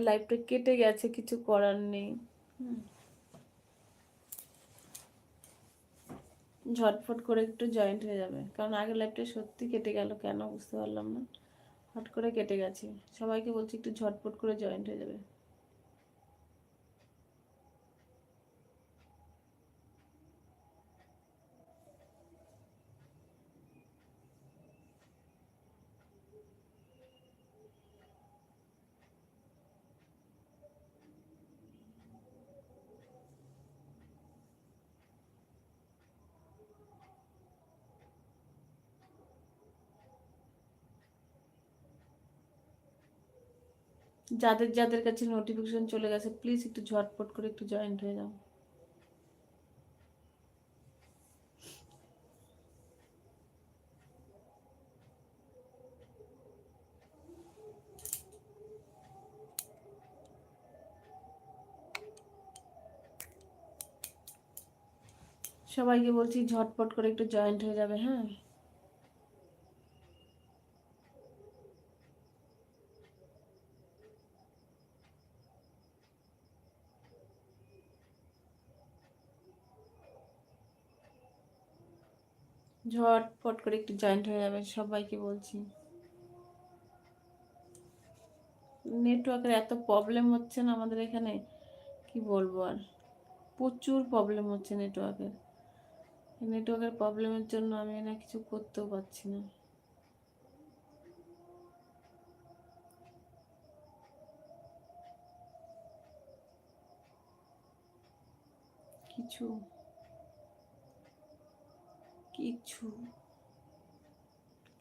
লাইফটা কেটে গেছে, কিছু করার নেই। ঝটফট করে একটু জয়েন্ট হয়ে যাবে। কারণ আগের লাইফটা সত্যি কেটে গেল, কেন বুঝতে পারলাম না। হট করে কেটে গেছে। সবাইকে বলছি একটু ঝটফট করে জয়েন্ট হয়ে যাবে। যাদের যাদের কাছে নোটিফিকেশন চলে গেছে প্লিজ একটু ঝটপট করে একটু জয়েন্ট হয়ে যাও। সবাইকে বলছি ঝটপট করে একটু জয়েন্ট হয়ে যাবে হ্যাঁ? ঝটপট করে একটু জয়েন্ট হয়ে যাবে, সবাইকে বলছি। নেটওয়ার্কের এত প্রবলেম হচ্ছে না আমাদের এখানে, কি বলব আর? প্রচুর প্রবলেম হচ্ছে নেটওয়ার্কের নেটওয়ার্কের প্রবলেমের জন্য আমি না কিছু করতেও পারছি না। কিছু কিছু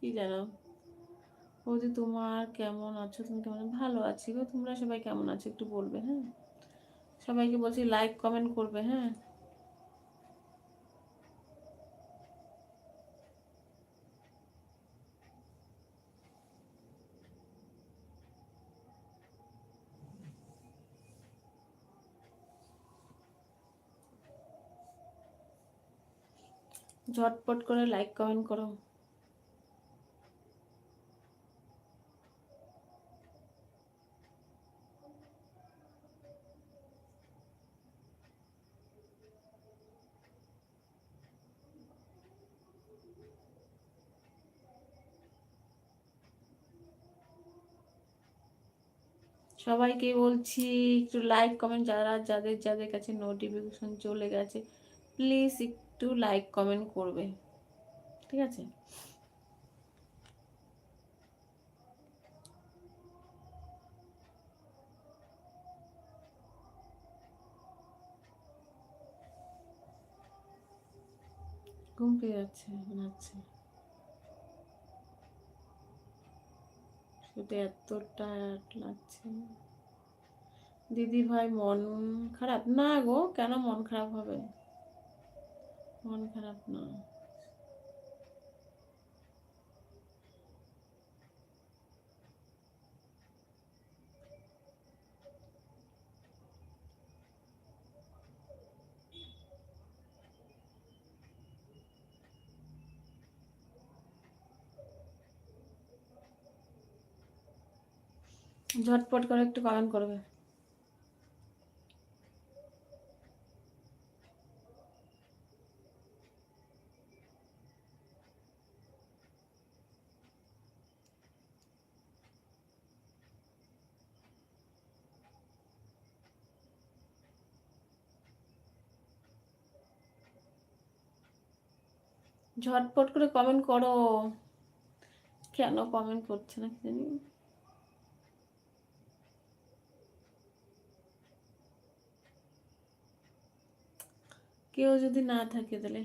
কি জানো বৌদি তোমার কেমন আছো? তুমি কেমন? ভালো আছি গো। তোমরা সবাই কেমন আছো একটু বলবে হ্যাঁ? সবাইকে বলছি লাইক কমেন্ট করবে হ্যাঁ? ঝটপট করে লাইক কমেন্ট করো। সবাইকে বলছি, একটু লাইক কমেন্ট যারা, যাদের যাদের কাছে নোটিফিকেশন চলে গেছে প্লিজ একটু লাইক কমেন্ট করবে। ঠিক আছে? ঘুম পেয়ে যাচ্ছে মনে হচ্ছে দিদি ভাই, মন খারাপ? না গো, কেন মন খারাপ হবে? মন খারাপ না। ঝটপট করে একটু কমেন্ট করবে। ঝটপট করে কমেন্ট করো। কেন কমেন্ট করছে না কি জানি। কেউ যদি না থাকে তাহলে।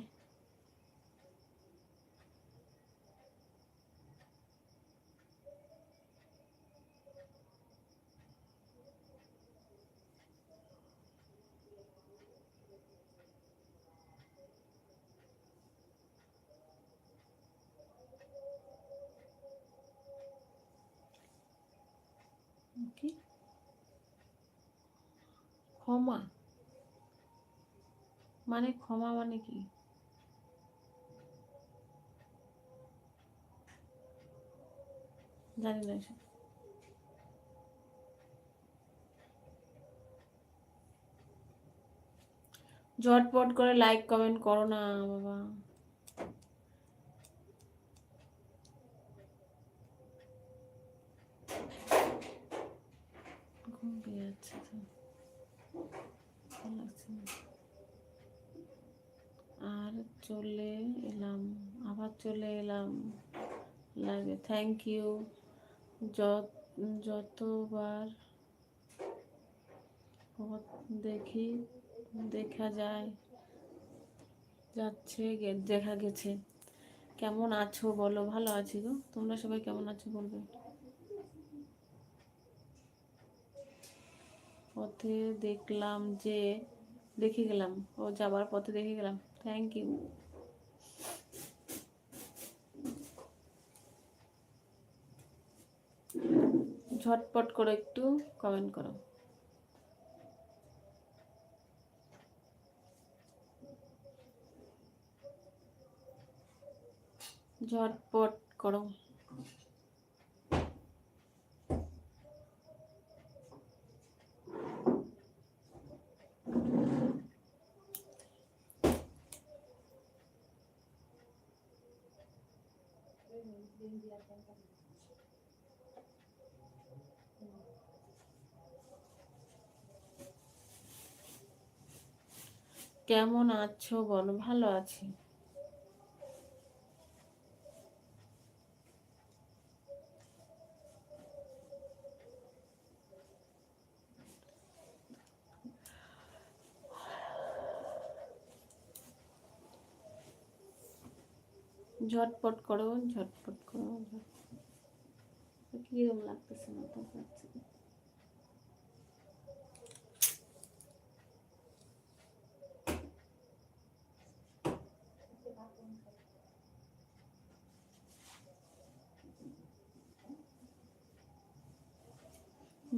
মানে ক্ষমা মানে কি? জানি না ঝটপট করে লাইক কমেন্ট করো না, বাবা। ঘুম পেয়ে যাচ্ছে তো। লাগছে না। চলে এলাম, আবার চলে এলাম। লাগে থ্যাংক ইউ যত, যতবার দেখি, দেখা যায়, যাচ্ছে দেখা গেছে। কেমন আছো বলো, ভালো আছি গো। তোমরা সবাই কেমন আছো বলবে? পথে দেখলাম যে, দেখে গেলাম। ও যাবার পথে দেখে গেলাম। থ্যাংক ইউ ঝটপট করে একটু কমেন্ট করো। ঝটপট করো। কেমন আছো বলো ভালো আছি ঝটপট করো ঝটপট করো। কীরকম লাগতেছে না তো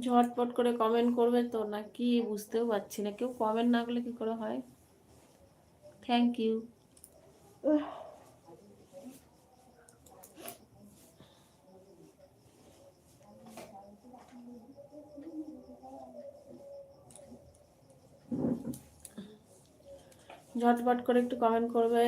ঝটপট করে কমেন্ট করবে তো না কি বুঝতেও পারছি না। কেউ কমেন্ট না করলে কি করে হয়? থ্যাংক ইউ ঝটপট করে একটু কমেন্ট করবে।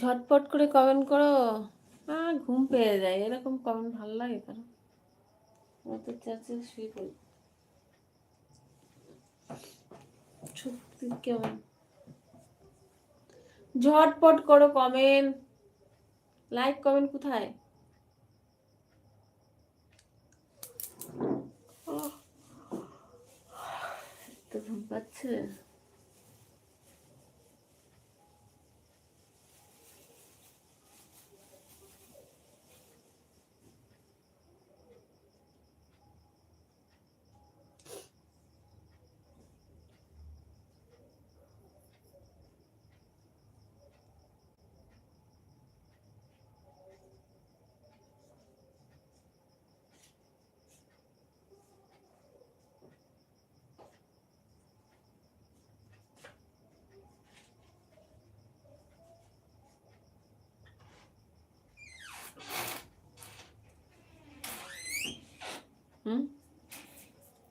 ঝটপট করে কমেন্ট করো। আর ঘুম পেয়ে যায়। এরকম কমেন্ট ভালো লাগে তো চাচ্ছে শুয়ে পড়ি। সত্যি কেমন? ঝটপট করো কমেন্ট লাইক কমেন্ট কোথায়? এত ঘুম পাচ্ছে।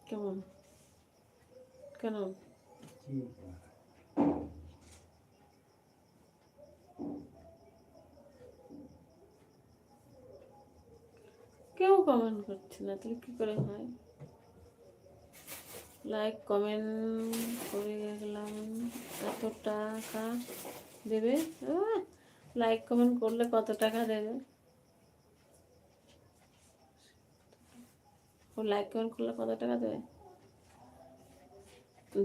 কেমন কেন কেউ কমেন্ট করছে না, তাহলে কি করে হয়? লাইক কমেন্ট করে গেলাম, এত টাকা দেবে? লাইক কমেন্ট করলে কত টাকা দেবে? লাইক কমেন্ট করলে কত টাকা দেবে?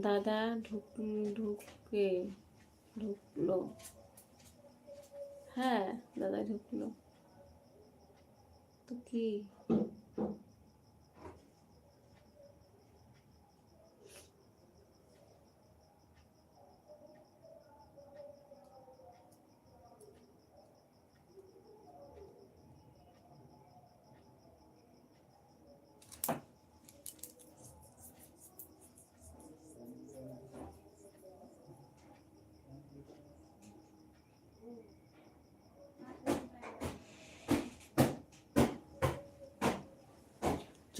দাদা ঢুক ঢুকে ঢুকলো। হ্যাঁ দাদা ঢুকলো। তো কি?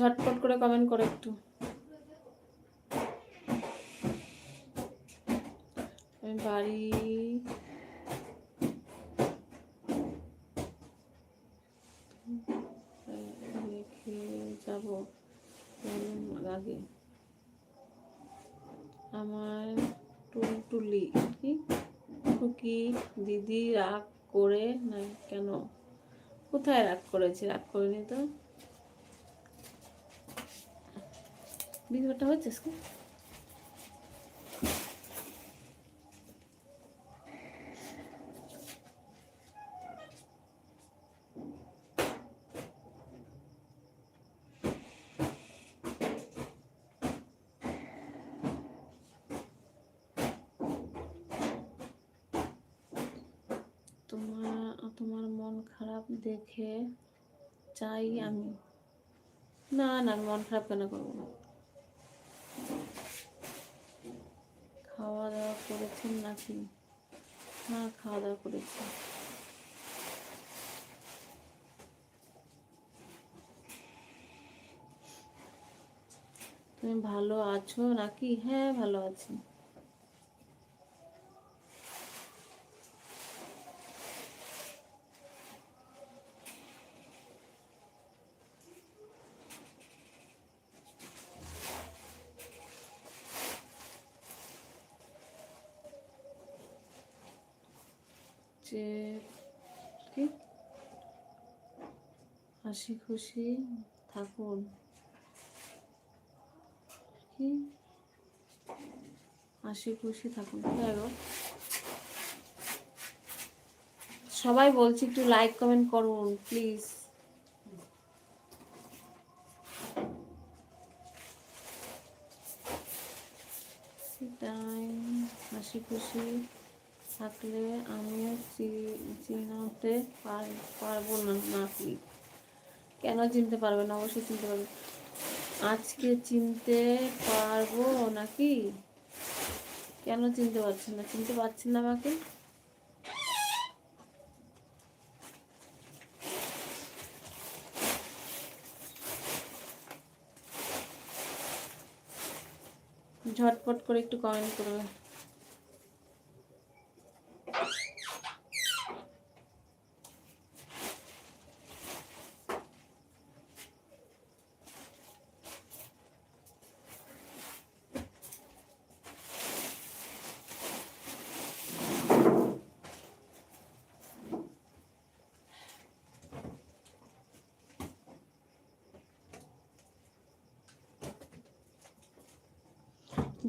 ঝটপট করে কমেন্ট করো একটু। আমি বাড়ি রেখে যাব। আগে। আমার টুলটুলি কি? টুকি দিদি রাগ করে না কেন? কোথায় রাগ করেছি? রাগ করিনি তো? ভিডিওটা হচ্ছে আজকে? তোমার মন খারাপ দেখে চাই আমি। না না মন খারাপ কেন করব খাওয়া দাওয়া করেছেন নাকি? হ্যাঁ খাওয়া দাওয়া করেছি। তুমি ভালো আছো নাকি? হ্যাঁ ভালো আছি। যে কি? হাসি খুশি থাকুন। কি? হাসি খুশি থাকুন সবাই বলছি একটু লাইক কমেন্ট করুন প্লিজ হাসি খুশি থাকলে আমিও চিনতে পারব না নাকি কেন চিনতে পারবে না? অবশ্যই চিনতে পারবে। আজকে চিনতে পারব নাকি কেন চিনতে পারছেন না? চিনতে পারছেন না আমাকে ঝটপট করে একটু কমেন্ট করবে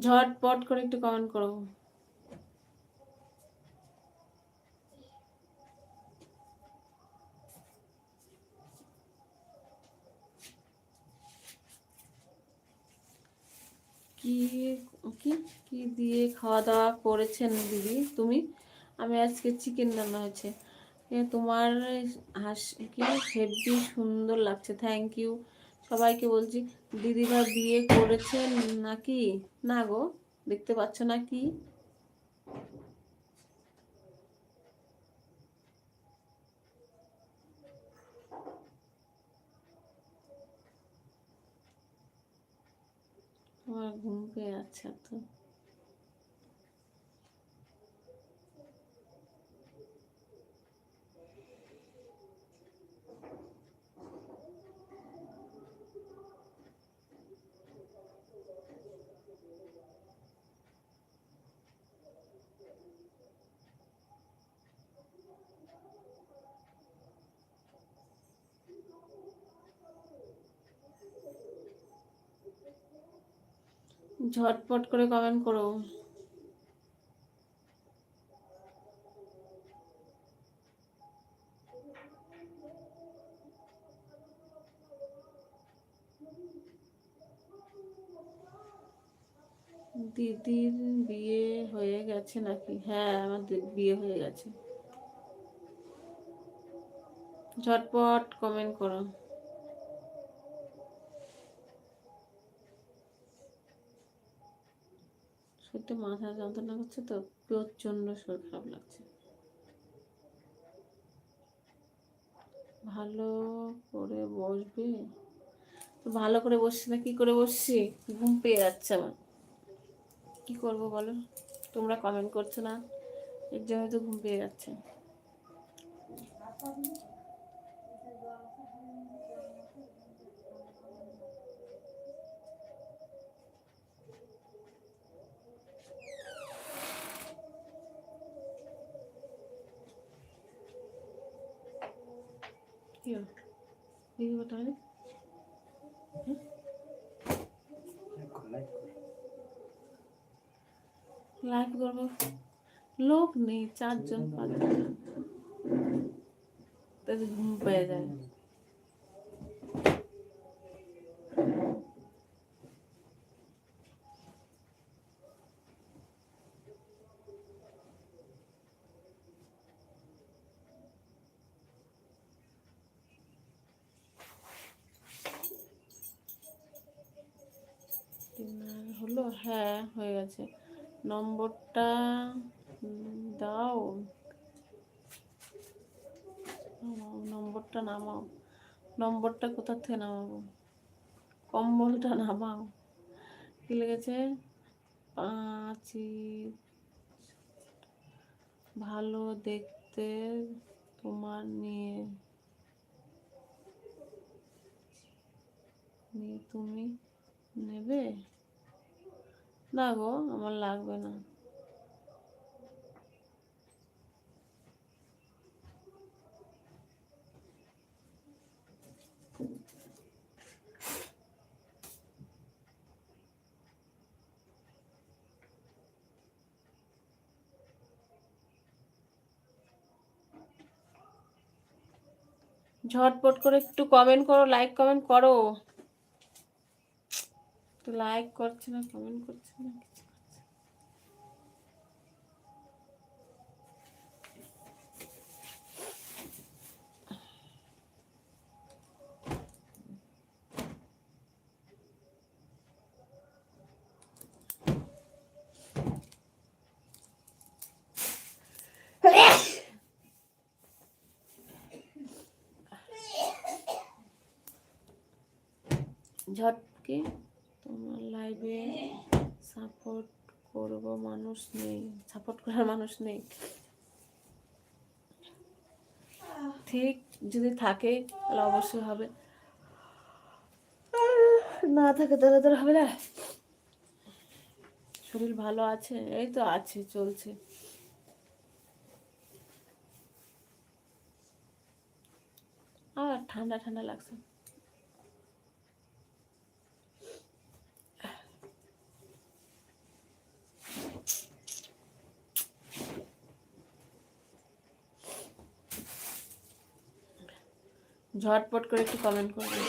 ঝটপট করে একটু কমেন্ট করো। কি কি দিয়ে খাওয়া দাওয়া করেছেন দিদি তুমি? আমি আজকে চিকেন রান্না হয়েছে। তোমার হাস, কি হেভি সুন্দর লাগছে। থ্যাংক ইউ সবাইকে বলছি, দিদিরা বিয়ে করেছেন নাকি? না গো, দেখতে পাচ্ছ না কি? আমার ঘুম আছে তো ঝটপট করে কমেন্ট করো। দিদির বিয়ে হয়ে গেছে নাকি? হ্যাঁ আমার বিয়ে হয়ে গেছে। ঝটপট কমেন্ট করো। সত্যি মাথা যন্ত্রণা করছে তো প্রচণ্ড শরীর খারাপ লাগছে। ভালো করে বসবে? তো ভালো করে বসছি না? কি করে বসছি? ঘুম পেয়ে যাচ্ছে আমার। কি করব বলো? তোমরা কমেন্ট করছ না? এর জন্য তো ঘুম পেয়ে যাচ্ছে কি হলো? দিদি বলতে হবে লাইভ করব লোক নেই চারজন পাঁচজন তাদের ঘুম পেয়ে যায় ডিনার হলো হ্যাঁ হয়ে গেছে। নম্বরটা দাও। নম্বরটা নামাও। নম্বরটা কোথা থেকে নামাবো? কম্বলটা নামাও। কি লেগেছে? পাঁচি ভালো দেখতে তোমার নিয়ে। নিয়ে তুমি নেবে? না গো আমার লাগবে না। ঝটপট করে একটু কমেন্ট করো লাইক কমেন্ট করো। তো লাইক করছে না কমেন্ট করছে না কিছু। ঝটকে তোমার লাইভে সাপোর্ট করব মানুষ নেই সাপোর্ট করার মানুষ নেই। ঠিক যদি থাকে, তাহলে অবশ্যই হবে। না থাকে তাহলে তো আর হবে না। শরীর ভালো আছে, এই তো আছে, চলছে। আর ঠান্ডা ঠান্ডা লাগছে। ঝটপট করে একটু কমেন্ট করবে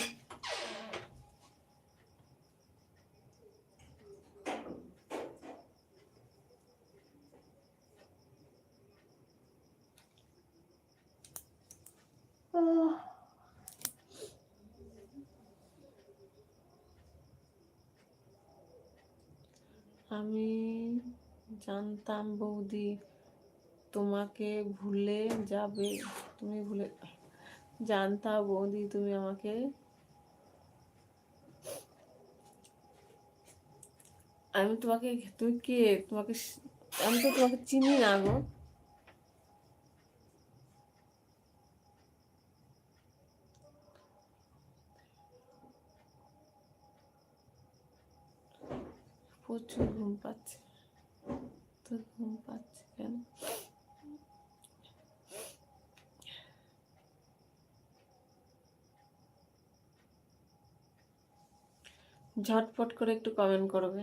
আমি জানতাম বৌদি তোমাকে ভুলে যাবে। তুমি ভুলে জানতাম বৌদি তুমি আমাকে। আমি তোমাকে, তুমি কে? তোমাকে আমি তো তোমাকে চিনি না গো। প্রচুর ঘুম পাচ্ছে। তো ঘুম পাচ্ছে কেন? ঝটপট করে একটু কমেন্ট করবে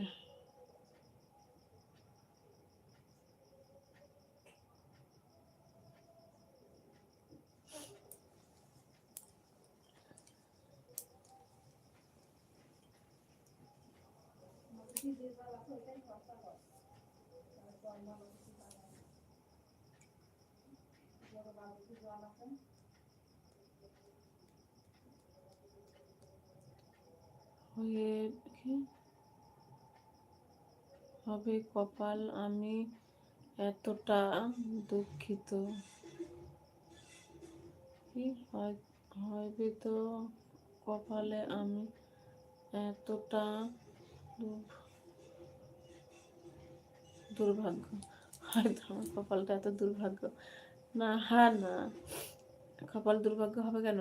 হয়ে কি হবে কপাল, আমি এতটা দুঃখিত। কি হবে তো কপালে আমি এতটা দুর্ভাগ্য। হয়তো আমার কপালটা এত দুর্ভাগ্য। না হ্যাঁ না। কপাল দুর্ভাগ্য হবে কেন?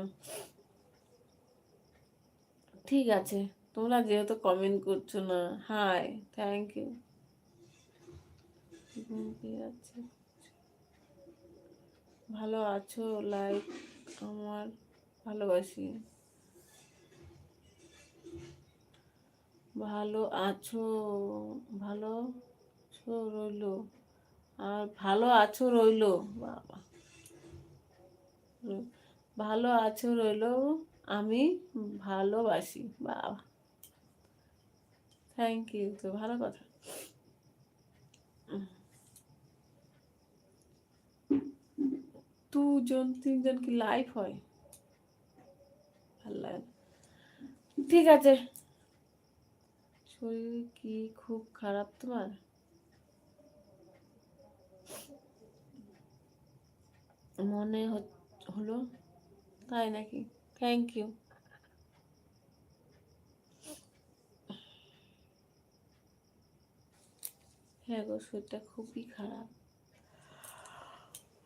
ঠিক আছে, তোমরা যেহেতু কমেন্ট করছ না হাই থ্যাংক ইউ আছে। ভালো আছো লাইক আমার ভালোবাসি। ভালো আছো, ভালো রইল। আর ভালো আছো রইল, বাবা। ভালো আছো রইল, আমি ভালোবাসি, বাবা। থ্যাংক ইউ তো ভালো কথা। দুজন, তিনজন কি লাইভ হয়? ভালো লাগে ঠিক আছে। শরীর কি খুব খারাপ তোমার? মনে হলো? তাই নাকি? থ্যাংক ইউ হ্যাঁ গো, শরীরটা খুবই খারাপ।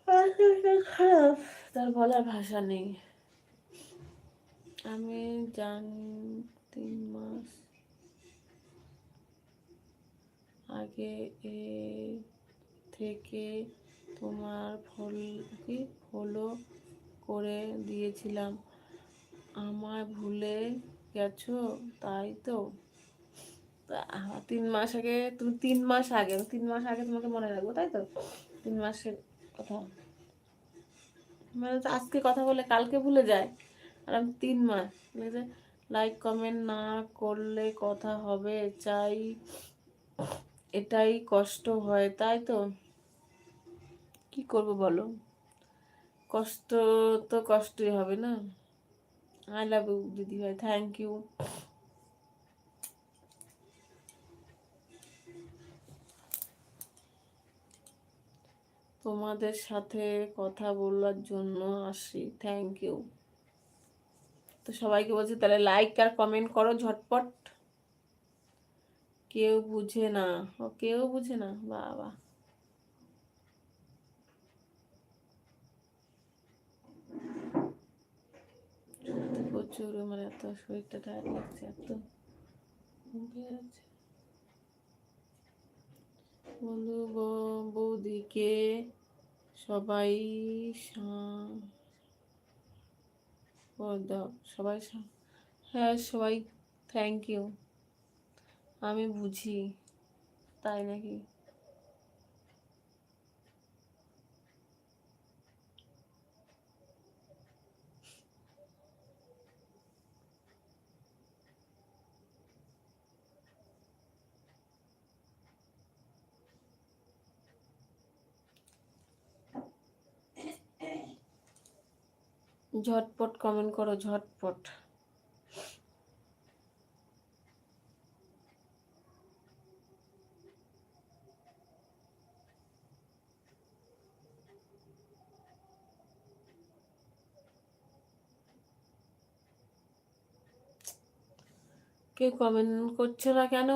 খারাপ তার বলার ভাষা নেই। আমি জানি, তিন মাস আগে এ থেকে তোমার ফল কি? ফলো করে দিয়েছিলাম। আমায় ভুলে গেছো? তাই তো, তিন মাস আগে, তুমি তিন মাস আগে, তিন মাস আগে তোমাকে মনে রাখব, তাই তো? তিন মাসের কথা মানে তো আজকে কথা বলে কালকে ভুলে যায়। আর আমি তিন মাস। লাইক কমেন্ট না করলে কথা হবে, চাই এটাই কষ্ট হয়, তাই তো? কি করব বলো? কষ্ট তো কষ্টই হবে না? আই লাভ ইউ দিদি ভাই। থ্যাংক ইউ তোমাদের সাথে কথা বলার জন্য আসি। থ্যাংক ইউ তো সবাইকে বলছি, তাহলে লাইক আর কমেন্ট করো ঝটপট। কেউ বুঝে না। ও, কেউ বুঝে না? বাবা। প্রচুর মানে এত শরীরটা টায়ার লাগছে, এত বন্ধু বৌদিকে সবাই সবাই হ্যাঁ সবাই থ্যাংক ইউ আমি বুঝি তাই নাকি? ঝটপট কমেন্ট করো ঝটপট। কেউ কমেন্ট করছ না কেন?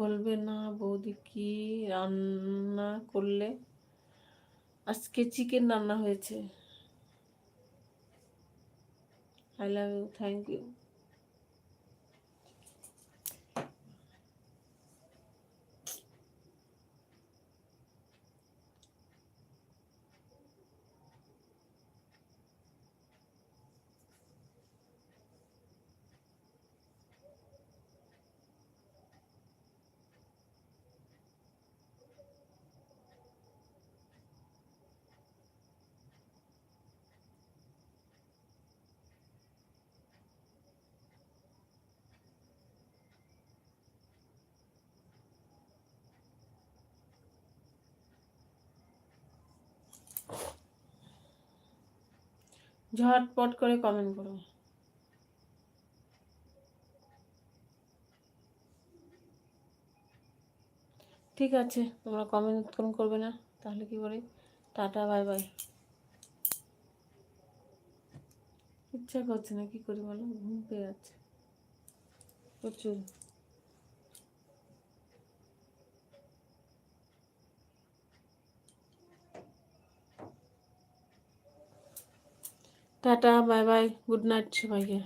বলবে, না বৌদি, কি রান্না করলে? আজকে চিকেন রান্না হয়েছে। I love you thank you ঝটপট করে কমেন্ট করো ঠিক আছে, তোমরা কমেন্ট উৎকরণ করবে না, তাহলে কি বলে? টাটা বাই বাই ইচ্ছা করছে না কি করি বলো? ঘুম পেয়ে যাচ্ছে। প্রচুর। Tata bye bye good night সবাইকে।